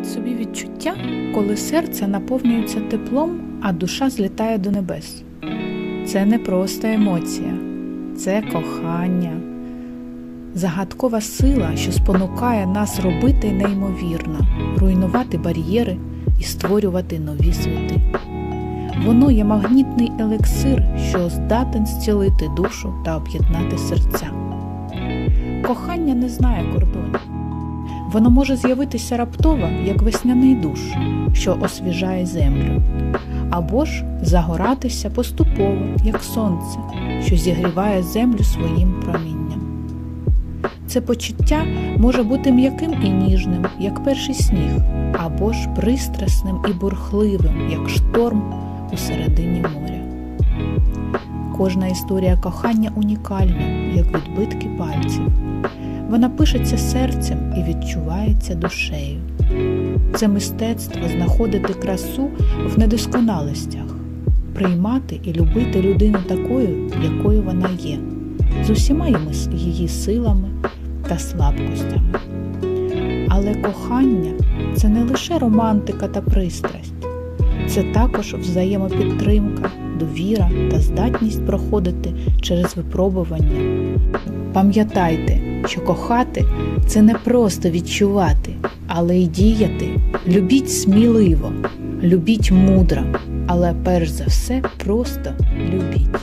Уявіть собі відчуття, коли серце наповнюється теплом, а душа злітає до небес. Це не просто емоція, це кохання, загадкова сила, що спонукає нас робити неймовірно, руйнувати бар'єри і створювати нові світи. Воно є магнітний елексир, що здатен зцілити душу та об'єднати серця. Кохання не знає кордонів. Воно може з'явитися раптово, як весняний душ, що освіжає землю, або ж загоратися поступово, як сонце, що зігріває землю своїм промінням. Це почуття може бути м'яким і ніжним, як перший сніг, або ж пристрасним і бурхливим, як шторм у середині моря. Кожна історія кохання унікальна, як відбитки пальців. Вона пишеться серцем і відчувається душею. Це мистецтво знаходити красу в недосконалостях, приймати і любити людину такою, якою вона є, з усіма її силами та слабкостями. Але кохання це не лише романтика та пристрасть, це також взаємопідтримка, довіра та здатність проходити через випробування. Пам'ятайте, що кохати це не просто відчувати, але й діяти. Любіть сміливо, любіть мудро, але перш за все просто любіть.